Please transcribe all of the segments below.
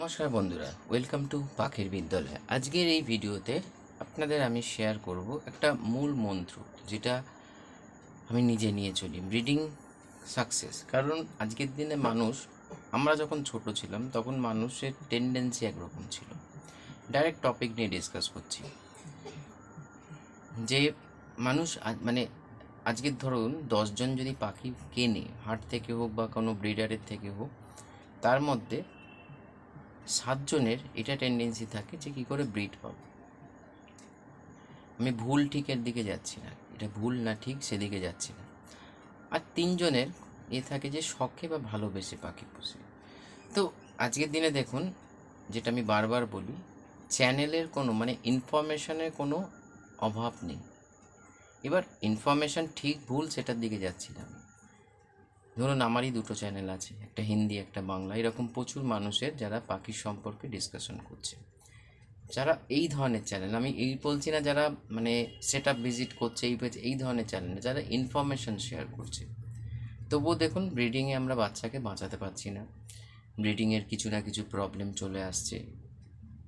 নমস্কার বন্ধুরা welcome to পাখির বিদ্যালয়। আজকের এই ভিডিওতে আপনাদের আমি শেয়ার করব একটা মূল মন্ত্র, যেটা আমি নিজে নিয়ে চলি ব্রিডিং সাকসেস কারণ আজকের দিনে মানুষ, আমরা যখন ছোট ছিলাম, তখন মানুষের টেন্ডেন্সি একরকম ছিল। ডাইরেক্ট টপিক নিয়ে ডিসকাস করছি। যে মানুষ মানে আজকের ধরুন দশজন যদি পাখি কেনে, হাট থেকে হোক বা কোনো ব্রিডারের থেকে হোক, তার মধ্যে সাতজনের এটা টেন্ডেন্সি থাকে যে কী করে ব্রিড পাবো আমি ভুল ঠিকের দিকে যাচ্ছি না, এটা ভুল না ঠিক সেদিকে যাচ্ছি না। আর তিনজনের এ থাকে যে শখে বা ভালোবেসে পাখি পুষে। তো আজকের দিনে দেখুন, যেটা আমি বারবার বলি চ্যানেলের কোনো মানে ইনফরমেশনের কোনো অভাব নেই। এবার ইনফরমেশন ঠিক ভুল সেটার দিকে যাচ্ছি না আমি। ধরুন আমারই দুটো চ্যানেল আছে, একটা হিন্দি, একটা বাংলা, এরকম প্রচুর মানুষের যারা পাখির সম্পর্কে ডিসকাশন করছে। যারা এই ধরনের চ্যানেল আমি এই বলছি না যারা মানে সেট আপ ভিজিট করছে, এই পেজ এই ধরনের চ্যানেল যারা ইনফরমেশন শেয়ার করছে। তবুও দেখুন ব্রিডিংয়ে আমরা বাচ্চাকে বাঁচাতে পারছি না। ব্রিডিংয়ের কিছু না কিছু প্রবলেম চলে আসছে।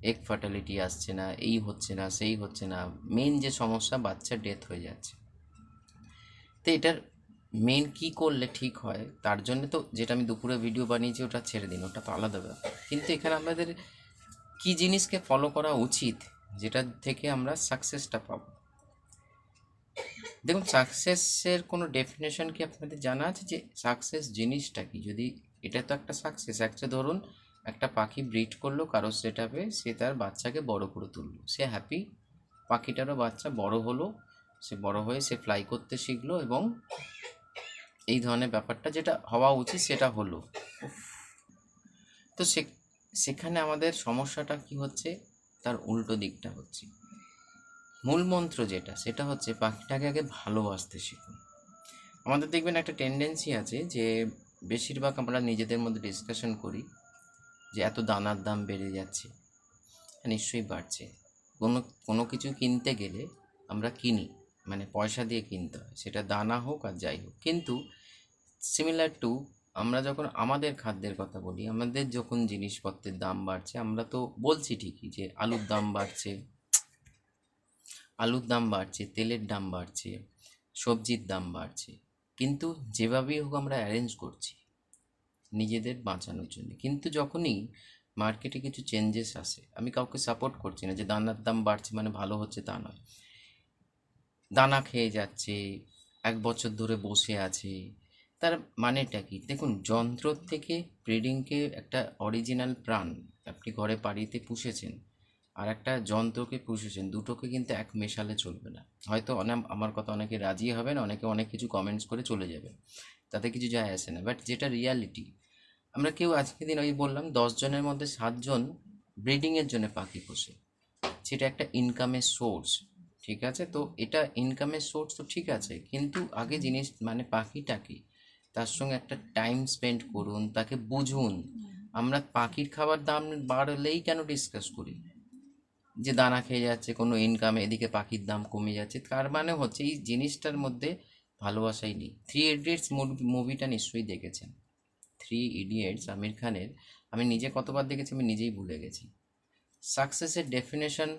এগ ফার্টালিটি আসছে না, এই হচ্ছে না, সেই হচ্ছে না মেন যে সমস্যা বাচ্চা ডেথ হয়ে যাচ্ছে। তো এটার মেন কি করলে ঠিক হয়, তার জন্য তো যেটা আমি দুপুরে ভিডিও বানিয়েছি ওটা ছেড়ে দিন, ওটা তো আলাদা ব্যাপার। কিন্তু এখানে আমাদের কি জিনিসকে ফলো করা উচিত, যেটা থেকে আমরা সাকসেসটা পাবো? দেখুন সাকসেসের কোনো ডেফিনেশন কি আপনাদের জানা আছে যে সাকসেস জিনিসটা কি? যদি এটা তো একটা সাকসেস একটা ধরুন, একটা পাখি ব্রিড করল, কারও সেট সে তার বাচ্চাকে বড় করে তুললো। সে হ্যাপি পাখিটারও বাচ্চা বড় হলো, সে বড় হয়ে সে ফ্লাই করতে শিখলো এবং এই ধরনের ব্যাপারটা যেটা হওয়া উচিত সেটা হলো। তো সে সেখানে আমাদের সমস্যাটা কি হচ্ছে? তার উল্টো দিকটা হচ্ছে। মূল মন্ত্র যেটা সেটা হচ্ছে পাখিটাকে আগে ভালোবাসতে শিখুন। আমাদের দেখবেন একটা টেন্ডেন্সি আছে যে বেশিরভাগ আমরা নিজেদের মধ্যে ডিসকাশন করি যে এত দানার দাম বেড়ে যাচ্ছে নিশ্চয়ই বাড়ছে। কোনো কোনো কিছু কিনতে গেলে আমরা কিনি। মানে পয়সা দিয়ে কিনতে হয়, সেটা দানা হোক আর যাই হোক। কিন্তু সিমিলার টু আমরা যখন আমাদের খাদ্যের কথা বলি, আমাদের যখন জিনিসপত্রের দাম বাড়ছে, আমরা তো বলছি ঠিকই যে আলুর দাম বাড়ছে, আলুর দাম বাড়ছে, তেলের দাম বাড়ছে, সবজির দাম বাড়ছে। কিন্তু যেভাবেই হোক আমরা অ্যারেঞ্জ করছি নিজেদের বাঁচানোর জন্য। কিন্তু যখনই মার্কেটে কিছু চেঞ্জেস আসে, আমি কাউকে সাপোর্ট করছি না যে দানার দাম বাড়ছে মানে ভালো হচ্ছে তা নয়। দানা খেয়ে যাচ্ছে, এক বছর ধরে বসে আছে। তার মানেটা কি? দেখুন যন্ত্র থেকে ব্রিডিংকে একটা অরিজিনাল প্রাণ আপনি ঘরে বাড়িতে পুষেছেন আর একটা যন্ত্রকে পুষেছেন, দুটোকে কিন্তু এক মেশালে চলবে না। হয়তো অনেক আমার কথা অনেকে রাজি হবেন, অনেকে অনেক কিছু কমেন্টস করে চলে যাবে তাতে কিছু যায় আসে না। বাট যেটা রিয়ালিটি আমরা কেউ আজকের দিন ওই বললাম জনের মধ্যে সাতজন ব্রিডিংয়ের জন্য পাখি পোষে। সেটা একটা ইনকামের সোর্স ঠিক আছে? তো এটা ইনকামের সোর্স তো ঠিক আছে, কিন্তু আগে জিনিস মানে পাখিটাকে তার সঙ্গে একটা টাইম স্পেন্ড করুন, তাকে বুঝুন। আমরা পাখির খাবার দাম বাড়লেই কেন ডিসকাস করি? যে দানা খেয়ে যাচ্ছে, কোনো ইনকাম এদিকে পাখির দাম কমে যাচ্ছে, তার মানে হচ্ছে এই জিনিসটার মধ্যে ভালোবাসাই নেই। থ্রি ইডিয়েটস মুভিটা নিশ্চয়ই দেখেছেন। থ্রি ইডিয়েটস আমির খানের, আমি নিজে কতবার দেখেছি, আমি নিজেই ভুলে গেছি। সাকসেসের ডেফিনেশন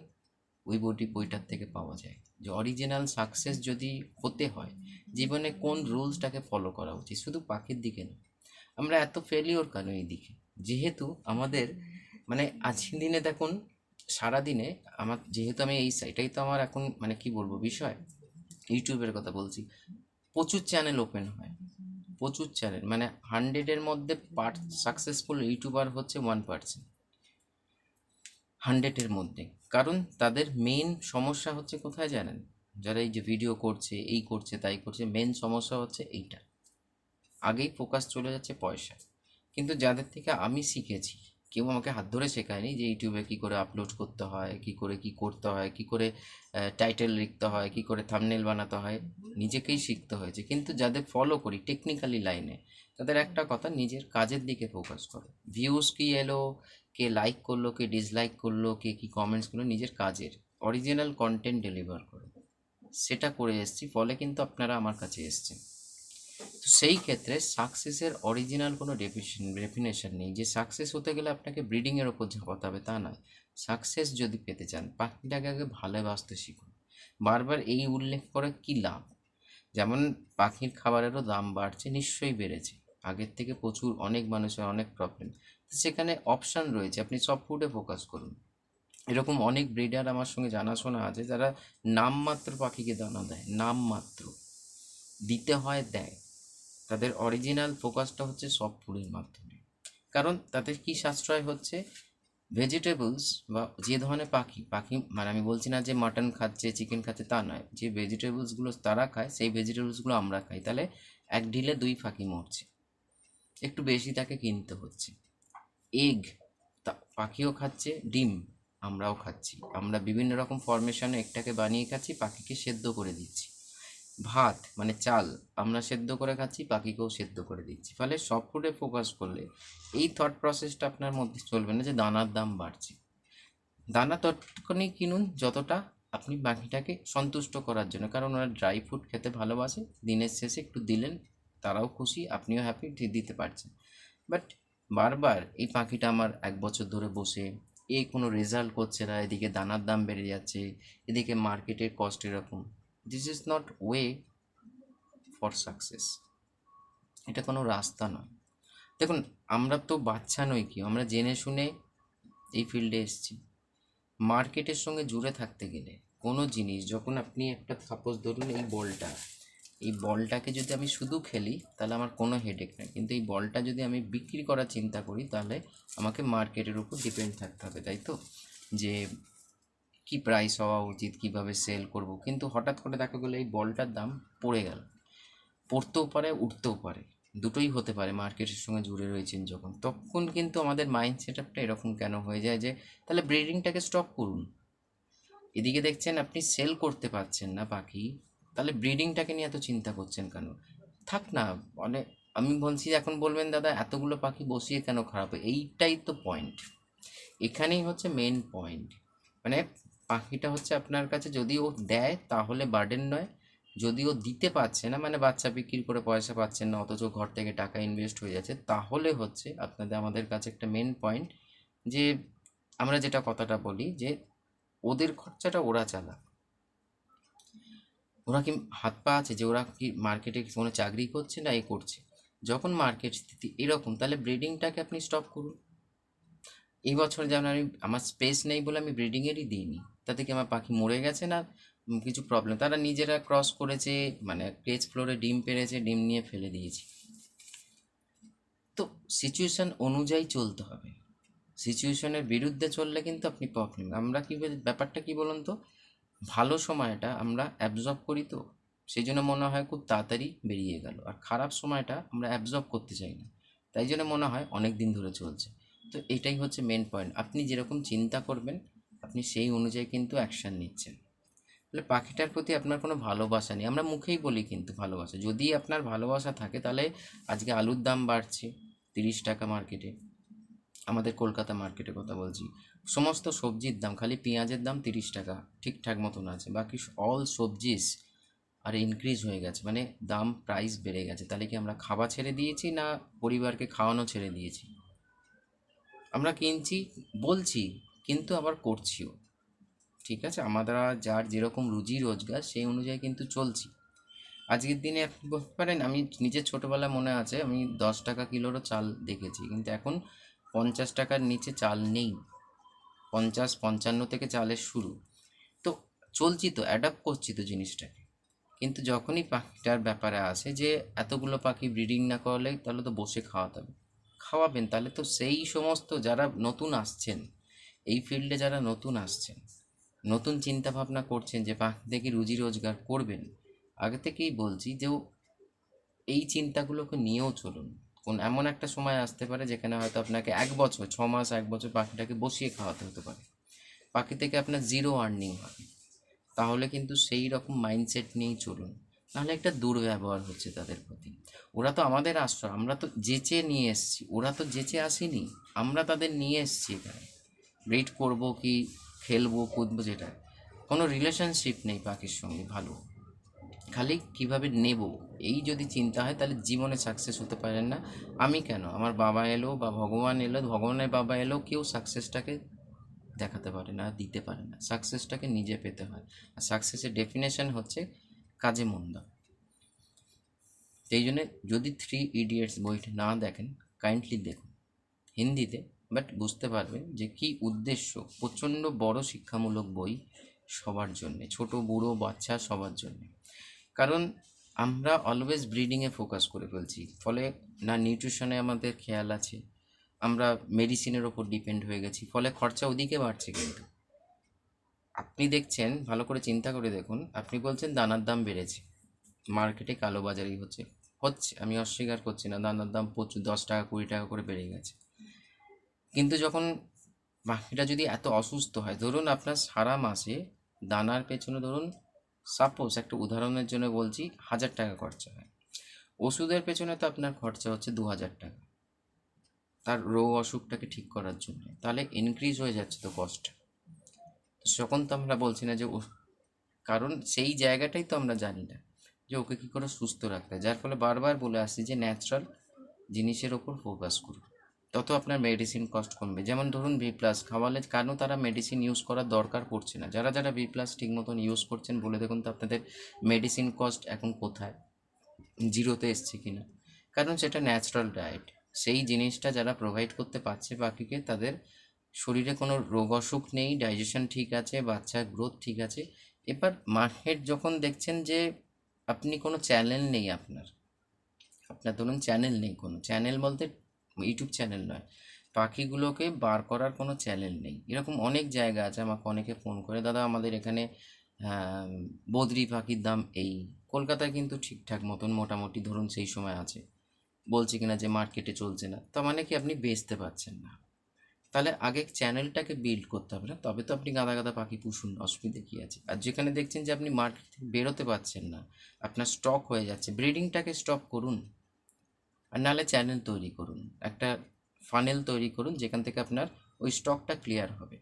ওই বইটি বইটার থেকে পাওয়া যায়। যে অরিজিনাল সাকসেস যদি হতে হয়, জীবনে কোন রুলসটাকে ফলো করা উচিত? শুধু পাখির দিকে না। আমরা এত ফেলিওর কেন এই দিকে? যেহেতু আমাদের মানে আজকের দিনে দেখুন, সারাদিনে আমার, যেহেতু আমি এই এটাই তো আমার এখন মানে কি বলব বিষয়? ইউটিউবের কথা বলছি। প্রচুর চ্যানেল ওপেন হয়। প্রচুর চ্যানেল মানে হান্ড্রেডের মধ্যে পার্ট সাকসেসফুল ইউটিউবার হচ্ছে ওয়ান পার্সেন্ট হান্ড্রেডের মধ্যে। কারণ তাদের মেন সমস্যা হচ্ছে কোথায় জানেন? যারা এই যে ভিডিও করছে, এই করছে, তাই করছে মেন সমস্যা হচ্ছে এইটা। আগেই ফোকাস চলে যাচ্ছে পয়সা। কিন্তু যাদের থেকে আমি শিখেছি, কেউ আমাকে হাত ধরে শেখায়নি যে ইউটিউবে কী করে আপলোড করতে হয়, কী করে কী করতে হয়, কী করে টাইটেল লিখতে হয়, কী করে থামনেল বানাতে হয়, নিজেকেই শিখতে হয়েছে। কিন্তু যাদের ফলো করি টেকনিক্যালি লাইনে তাদের একটা কথা নিজের কাজের দিকে ফোকাস করো। ভিউজ কি এলো কে লাইক করল, কে ডিসলাইক করল, কে কী কমেন্টস করল, নিজের কাজের অরিজিনাল কন্টেন্ট ডেলিভার করো। সেটা করে এসেছি, ফলে কিন্তু আপনারা আমার কাছে এসছেন। তো সেই ক্ষেত্রে সাকসেসের অরিজিনাল কোনো ডেফিনেশন ডেফিনেশন নেই। যে সাকসেস হতে গেলে আপনাকে ব্রিডিংয়ের ওপর ঝাঁপাতে হবে তা নয়। সাকসেস যদি পেতে চান পাখিটাকে আগে ভালোবাসতে শিখুন। বারবার এই উল্লেখ করে কী লাভ? যেমন পাখির খাবারেরও দাম বাড়ছে, নিশ্চয়ই বেড়েছে। আগের থেকে প্রচুর, অনেক মানুষের অনেক প্রবলেম সেখানে অপশান রয়েছে। আপনি সব ফুডে ফোকাস করুন। এরকম অনেক ব্রিডার আমার সঙ্গে জানাশোনা আছে, যারা নামমাত্র পাখিকে দানা দেয়, নামমাত্র। দিতে হয়, দেয়। তাদের অরিজিনাল ফোকাসটা হচ্ছে সব ফুডের মাধ্যমে। কারণ তাদের কি সাশ্রয় হচ্ছে? ভেজিটেবলস বা যে ধরনের পাখি পাখি মানে আমি বলছি না যে মাটন খাচ্ছে চিকেন খাচ্ছে, তা নয়। যে ভেজিটেবলসগুলো তারা খায়, সেই ভেজিটেবলসগুলো আমরা খাই। তাহলে এক ঢিলে দুই পাখি মরছে। একটু বেশি তাকে কিনতে হচ্ছে। এগ পাখিও খাচ্ছে, ডিম আমরাও খাচ্ছি। আমরা বিভিন্ন রকম ফরমেশনে একটাকে বানিয়ে খাচ্ছি, পাখিকে সেদ্ধ করে দিচ্ছি। ভাত মানে চাল, আমরা সেদ্ধ করে খাচ্ছি, পাখিকেও সেদ্ধ করে দিচ্ছি। ফলে সব ফুডে ফোকাস করলে এই থট প্রসেসটা আপনার মধ্যে চলবে না যে দানার দাম বাড়ছে। দানা ততক্ষণই কিনুন যতটা আপনি পাখিটাকে সন্তুষ্ট করার জন্য। কারণ ওরা ড্রাই ফ্রুট খেতে ভালোবাসে, দিনের শেষে একটু দিলেন, তারাও খুশি, আপনিও হ্যাপি দিতে পারছেন। বাট বারবার এই পাখিটা আমার এক বছর ধরে বসে, এ কোনো রেজাল্ট করছে না, এদিকে দানার দাম বেড়ে যাচ্ছে, এদিকে মার্কেটের কস্ট এরকম। This is not way for success এটা কোনো রাস্তা নয়। দেখুন, আমরা তো বাচ্চা নই কি আমরা জেনে শুনে এই ফিল্ডে এসেছি। মার্কেটের সঙ্গে জুড়ে থাকতে গেলে কোনো জিনিস, যখন আপনি একটা সাপোজ ধরুন এই বলটা এই বলটাকে যদি আমি শুধু খেলি, তাহলে আমার কোনো হেডেক নেই। কিন্তু এই বলটা যদি আমি বিক্রি করার চিন্তা করি, তাহলে আমাকে মার্কেটের উপর ডিপেন্ড থাকতে হবে, তাই তো? যে কি প্রাইস হওয়া উচিত, কীভাবে সেল করব? কিন্তু হঠাৎ করে দেখা গেলো এই বলটার দাম পড়ে গেল। পড়তেও পারে, উঠতেও পারে। দুটোই হতে পারে, মার্কেটের সঙ্গে জুড়ে রয়েছেন যখন। তখন কিন্তু আমাদের মাইন্ড সেট আপটা এরকম কেন হয়ে যায় যে, তাহলে ব্রিডিংটাকে স্টপ করুন। এদিকে দেখছেন আপনি সেল করতে পারছেন না পাখি তাহলে ব্রিডিংটাকে নিয়ে এত চিন্তা করছেন কেন? থাক না মানে আমি বলছি এখন বলবেন, দাদা, এতগুলো পাখি বসিয়ে কেন খারাপ এইটাই তো পয়েন্ট এখানেই হচ্ছে মেন পয়েন্ট মানে পাখিটা হচ্ছে আপনার কাছে যদি ও দেয়, তাহলে বার্ডেন নয়। যদি ও দিতে পারছে না মানে বাচ্চা বিক্রি করে পয়সা পাচ্ছেন না, অথচ ঘর থেকে টাকা ইনভেস্ট হয়ে যাচ্ছে, তাহলে হচ্ছে আপনাদের, আমাদের কাছে একটা মেন পয়েন্ট যে আমরা যেটা কথাটা বলি যে ওদের খরচাটা ওরা চালা ওরা কি হাত পা আছে যে ওরা কি মার্কেটে কোনো চাকরি করছে না এ করছে? যখন মার্কেট স্থিতি এরকম, তাহলে ব্রিডিংটাকে আপনি স্টপ করুন। এই বছর যেমন আমি, আমার স্পেস নেই বলে আমি ব্রিডিংয়েরই দিইনি। তাতে কি আমার পাখি মরে গেছে না কিছু প্রবলেম তারা নিজেরা ক্রস করেছে মানে কেজ ফ্লোরে ডিম পেরেছে, ডিম নিয়ে ফেলে দিয়েছি। তো সিচুয়েশান অনুযায়ী চলতে হবে। সিচুয়েশনের বিরুদ্ধে চললে কিন্তু আপনি প্রবলেম আমরা কি ব্যাপারটা কি বলুন তো? ভালো সময়টা আমরা অ্যাবজর্ব করি তো সেই জন্য মনে হয় খুব তাড়াতাড়ি বেরিয়ে গেল। আর খারাপ সময়টা আমরা অ্যাবজর্ব করতে চাই না। তাই জন্য মনে হয় অনেক দিন ধরে চলছে। তো এটাই হচ্ছে মেন পয়েন্ট আপনি যেরকম চিন্তা করবেন, আপনি সেই অনুযায়ী কিন্তু অ্যাকশান নিচ্ছেন। তাহলে পাখিটার প্রতি আপনার কোনো ভালোবাসা নেই। আমরা মুখেই বলি কিন্তু ভালোবাসা। যদি আপনার ভালোবাসা থাকে, তাহলে আজকে আলুর দাম বাড়ছে, তিরিশ টাকা মার্কেটে আমাদের কলকাতা মার্কেটে কথা বলছি। সমস্ত সবজির দাম, খালি পেঁয়াজের দাম তিরিশ টাকা, ঠিকঠাক মতন আছে। বাকি অল সবজিস আর ইনক্রিজ হয়ে গেছে। মানে দাম প্রাইস বেড়ে গেছে। তাহলে কি আমরা খাওয়া ছেড়ে দিয়েছি না পরিবারকে খাওয়ানো ছেড়ে দিয়েছি? আমরা কিনছি, বলছি, কিন্তু আবার করছিও। ঠিক আছে? আমরা যার যেরকম রুজি রোজগার সেই অনুযায়ী কিন্তু চলছি। আজকের দিনে বলতে পারেন আমি নিজের ছোটোবেলায় মনে আছে, আমি দশ টাকা কিলোরও চাল দেখেছি। কিন্তু এখন পঞ্চাশ টাকার নিচে চাল নেই। পঞ্চাশ, পঞ্চান্ন থেকে চালের শুরু। তো চলছি তো অ্যাডাপ্ট করছি তো জিনিসটাকে। কিন্তু যখনই পাখিটার ব্যাপারে আসে যে এতগুলো পাখি ব্রিডিং না করলে তাহলে তো বসে খাওয়াতে হবে। খাওয়াবেন, তাহলে তো সেই সমস্ত যারা নতুন আসছেন, এই ফিল্ডে যারা নতুন আসছেন, নতুন চিন্তা ভাবনা করছেন যে পাখি থেকে রুজি রোজগার করবেন, আগে থেকেই বলছি যে এই চিন্তাগুলোকে নিয়েও চলুন। কোন এমন একটা সময় আসতে পারে যেখানে হয়তো আপনাকে এক বছর, ছ মাস, এক বছর পাখিটাকে বসিয়ে খাওয়াতে হতে পারে। পাখি থেকে আপনার জিরো আর্নিং হয়। তাহলে কিন্তু সেই রকম মাইন্ডসেট নিয়েই চলুন। নাহলে একটা দুর্ব্যবহার হচ্ছে তাদের প্রতি। ওরা তো আমাদের আশ্রয়, আমরা তো যেচে নিয়ে এসেছি, ওরা তো যেচে আসেনি, আমরা তাদের নিয়ে এসেছি এখানে। ব্রিড করব কি, খেলব কুদবো যেটা কোনো রিলেশনশিপ নেই পাখির সঙ্গে ভালো। খালি কীভাবে নেব? এই যদি চিন্তা হয়, তাহলে জীবনে সাকসেস হতে পারেন না। আমি কেন? আমার বাবা এলো বা ভগবান এলো, ভগবানের বাবা এলো কেউ সাকসেসটাকে দেখাতে পারে না, দিতে পারে না। সাকসেসটাকে নিজে পেতে হয়। আর সাকসেসের ডেফিনেশন হচ্ছে কাজে মন দাও সেই জন্য যদি থ্রি ইডিয়েটস বইটা না দেখেন কাইন্ডলি দেখুন। হিন্দিতে বাট বুঝতে পারবেন যে কি উদ্দেশ্য, প্রচণ্ড বড় শিক্ষামূলক বই সবার জন্যে, ছোট, বুড়ো, বাচ্চা সবার জন্যে। কারণ আমরা অলওয়েজ ব্রিডিংয়ে ফোকাস করে ফেলছি। ফলে না নিউট্রিশনে আমাদের খেয়াল আছে, আমরা মেডিসিনের ওপর ডিপেন্ড হয়ে গেছি, ফলে খরচা ওদিকে বাড়ছে কিন্তু। আপনি দেখছেন, ভালো করে চিন্তা করে দেখুন, আপনি বলছেন দানার দাম বেড়েছে। মার্কেটে কালোবাজারি হচ্ছে। হচ্ছে, আমি অস্বীকার করছি না, দানার দাম প্রচুর, দশ টাকা, কুড়ি টাকা করে বেড়ে গেছে। কিন্তু যখন পাখিটা যদি এত অসুস্থ হয়, ধরুন আপনার সারা মাসে দানার পেছনে ধরুন সাপোজ একটা উদাহরণের জন্য বলছি, হাজার টাকা খরচা হয়। ওষুধের পেছনে তো আপনার খরচা হচ্ছে দু হাজার টাকা। তার রোগ অসুখটাকে ঠিক করার জন্য। তাহলে ইনক্রিজ হয়ে যাচ্ছে তো কস্ট তখন তো আমরা বলছি না যে ও, কারণ সেই জায়গাটাই তো আমরা জানি না যে ওকে কী করে সুস্থ রাখতে হয়। যার ফলে বারবার বলে আসছি যে ন্যাচারাল জিনিসের ওপর ফোকাস করুন। তত আপনার মেডিসিন কস্ট কমবে। যেমন ধরুন বি প্লাস খাওয়ালে কেন তারা মেডিসিন ইউজ করার দরকার পড়ছে না? যারা যারা বি প্লাস ঠিক মতন ইউজ করছেন, বলে দেখুন তো আপনাদের মেডিসিন কস্ট এখন কোথায়? জিরোতে এসছে কিনা? কারণ সেটা ন্যাচারাল ডায়েট সেই জিনিসটা যারা প্রোভাইড করতে পারছে পাখিকে তাদের শরীরে কোনো রোগ অসুখ নেই ডাইজেশন ঠিক আছে বাচ্চার গ্রোথ ঠিক আছে। এবার মার্কেট যখন দেখছেন যে আপনি কোনো চ্যানেল নেই আপনার আপনার ধরুন চ্যানেল নেই কোনো। চ্যানেল বলতে ইউটিউব চ্যানেল নয়। পাখিগুলোকে বার করার কোনো চ্যানেল নেই। এরকম অনেক জায়গা আছে, আমাকে অনেকে ফোন করে, দাদা, আমাদের এখানে বদ্রি পাখির দাম এই। কলকাতায় কিন্তু ঠিকঠাক মতন মোটামুটি ধরুন সেই সময় আছে। বলছি কিনা যে মার্কেটে চলছে না। তার মানে কি আপনি বেচতে পারছেন না। তাহলে আগে চ্যানেলটাকে বিল্ড করতে হবে না। তবে তো আপনি গাদা গাদা পাখি পুষুন, অসুবিধে কী আছে? আর যেখানে দেখছেন যে আপনি মার্কেট থেকে বেরোতে পারছেন না, আপনার স্টক হয়ে যাচ্ছে। ব্রিডিংটাকে স্টপ করুন। আর নাহলে চ্যানেল তৈরি করুন। একটা ফানেল তৈরি করুন, যেখান থেকে আপনার ওই স্টকটা ক্লিয়ার হবে।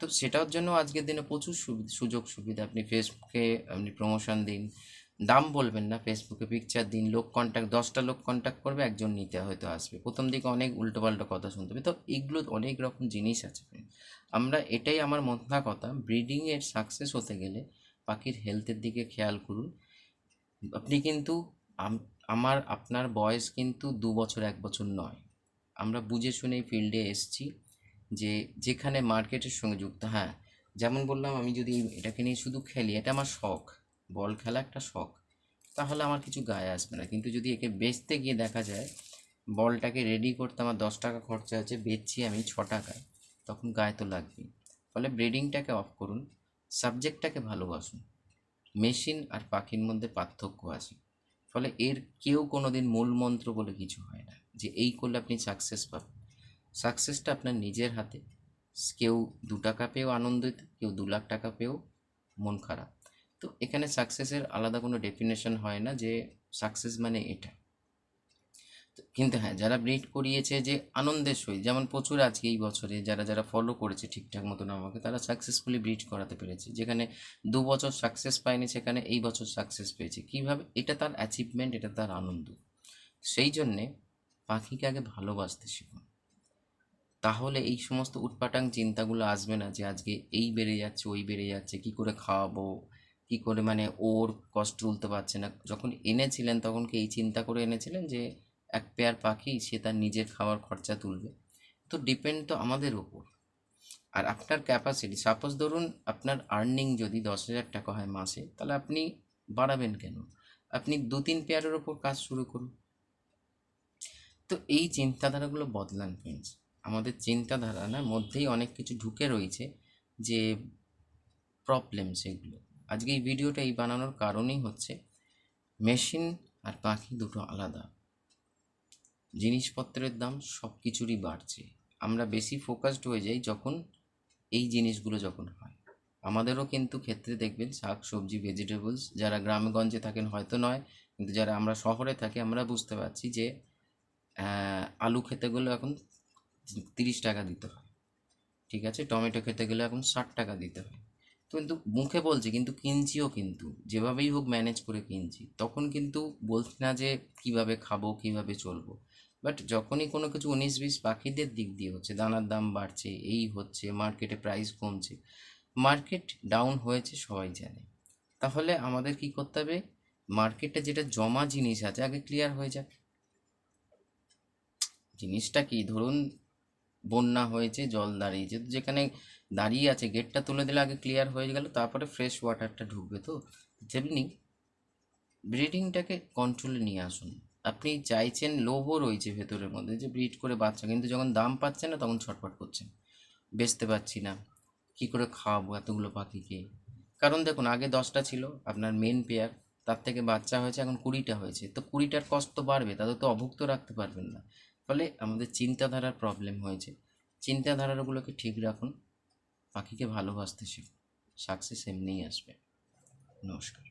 তো সেটার জন্য আজকের দিনে প্রচুর সুযোগ সুবিধা। আপনি ফেসবুকে আপনি প্রমোশন দিন। দাম বলবেন না ফেসবুকে পিকচার দিন। লোক কন্ট্যাক্ট দশটা লোক কন্ট্যাক্ট করবে, একজন নিতে হয়তো আসবে। প্রথম দিকে অনেক উল্টোপাল্টা কথা শুনতে হবে। তো এগুলো অনেক রকম জিনিস আছে আমরা এটাই আমার মোথা কথা। ব্রিডিংয়ের সাকসেস হতে গেলে পাখির হেলথের দিকে খেয়াল করুন। আপনি কিন্তু আমার, আপনার বয়স কিন্তু দু বছর, এক বছর নয়। আমরা বুঝে শুনে ফিল্ডে এসছি যে যেখানে মার্কেটের সঙ্গে যুক্ত। হ্যাঁ যেমন বললাম, আমি যদি এটাকে নিয়ে শুধু খেলি, এটা আমার শখ। বল খেলা একটা শখ। তাহলে আমার কিছু গায়ে আসবে না। কিন্তু যদি একে বেচতে গিয়ে দেখা যায়, বলটাকে রেডি করতে আমার দশ টাকা খরচা আছে, বেচছি আমি ছ টাকায়, তখন গায়ে তো লাগবেই। ফলে ব্রিডিংটাকে অফ করুন সাবজেক্টটাকে ভালোবাসুন। মেশিন আর পাখির মধ্যে পার্থক্য আছে। ফলে এর কেউ কোনো দিন মূল মন্ত্র বলে কিছু হয় না যে এই করলে আপনি সাকসেস পাবেন। সাকসেসটা আপনার নিজের হাতে। কেউ দু টাকা পেয়েও আনন্দিত, কেউ দু লাখ টাকা পেয়েও মন খারাপ। তো এখানে সাকসেসের আলাদা কোনো ডেফিনেশন হয় না যে সাকসেস মানে এটা। কিন্তু হ্যাঁ যারা ব্রিড করিয়েছে যে আনন্দের সহিত, যেমন প্রচুর আজকে এই বছরে যারা যারা ফলো করেছে ঠিকঠাক মতন আমাকে, তারা সাকসেসফুলি ব্রিড করাতে পেরেছে। যেখানে দু বছর সাকসেস পায়নি, সেখানে এই বছর সাকসেস পেয়েছে। কীভাবে? এটা তার অ্যাচিভমেন্ট এটা তার আনন্দ। সেই জন্যে পাখিকে আগে ভালোবাসতে শিখুন। তাহলে এই সমস্ত উটপাটাং চিন্তাগুলো আসবে না যে আজকে এই বেড়ে যাচ্ছে, ওই বেড়ে যাচ্ছে, কি করে খাওয়াবো, কি করে মানে ওর কষ্ট তুলতে পারছে না। যখন এনেছিলেন, তখন কি এই চিন্তা করে এনেছিলেন যে এক পেয়ার পাখি, সে তার নিজের খাওয়ার খরচা তুলবে। তো ডিপেন্ড তো আমাদের ওপর আর আপনার ক্যাপাসিটি সাপোজ ধরুন আপনার আর্নিং যদি দশ হাজার টাকা হয় মাসে, তাহলে আপনি বাড়াবেন কেন? আপনি দু তিন পেয়ারের ওপর কাজ শুরু করুন। তো এই চিন্তাধারাগুলো বদলান ফ্রেন্ডস আমাদের চিন্তাধারা না মধ্যেই অনেক কিছু ঢুকে রয়েছে যে প্রবলেম সেগুলো আজকে এই ভিডিওটা এই বানানোর কারণেই হচ্ছে মেশিন আর পাখি দুটো আলাদা। জিনিসপত্রের দাম সব কিছুরই বাড়ছে। আমরা বেশি ফোকাসড হয়ে যাই যখন এই জিনিসগুলো যখন হয়। আমাদেরও কিন্তু ক্ষেত্রে দেখবেন শাক, সবজি ভেজিটেবলস যারা গ্রামগঞ্জে থাকেন হয়তো নয়, কিন্তু যারা আমরা শহরে থাকি আমরা বুঝতে পারছি যে আলু খেতে গেলে এখন তিরিশ টাকা দিতে হয়। ঠিক আছে? টমেটো খেতে গেলে এখন ষাট টাকা দিতে হয়। তো কিন্তু মুখে বলছি, কিন্তু কিনছিও কিন্তু। যেভাবেই হোক ম্যানেজ করে কিনছি। তখন কিন্তু বলছি না যে কীভাবে খাব, কীভাবে চলবো। বাট যখনই কোনো কিছু উনিশ বিশ পাখিদের দিক দিয়ে হচ্ছে, দানার দাম বাড়ছে, এই হচ্ছে মার্কেটে প্রাইস কমছে মার্কেট ডাউন হয়েছে সবাই জানে। তাহলে আমাদের কি করতে হবে? মার্কেটে যেটা জমা জিনিস আছে, আগে ক্লিয়ার হয়ে যাক। জিনিসটা কি? ধরুন বন্যা হয়েছে, জল দাঁড়িয়েছে তো যেখানে দাঁড়িয়ে আছে গেটটা তুলে দিলে আগে ক্লিয়ার হয়ে গেল, তারপরে ফ্রেশ ওয়াটারটা ঢুকবে তো। তেমনি ব্রিডিংটাকে কন্ট্রোলে নিয়ে আসুন। আপনি চাইছেন লোভও রয়েছে ভেতরের মধ্যে যে ব্রিড করে বাচ্চা, কিন্তু যখন দাম পাচ্ছে না তখন ছটফট করছেন। বেচতে পারছি না। কি করে খাওয়াবো এতগুলো পাখিকে কারণ দেখুন, আগে দশটা ছিল, আপনার মেন পেয়ার তার থেকে বাচ্চা হয়েছে, এখন কুড়িটা হয়েছে। তো কুড়িটার কষ্ট বাড়বে, তাদের তো অভুক্ত রাখতে পারবেন না। ফলে আমাদের চিন্তাধারার প্রবলেম হয়েছে। চিন্তাধারাগুলোকে ঠিক রাখুন, পাখিকে ভালোবাসতে শিখুন। সাকসেস এমনিই আসবে। নমস্কার।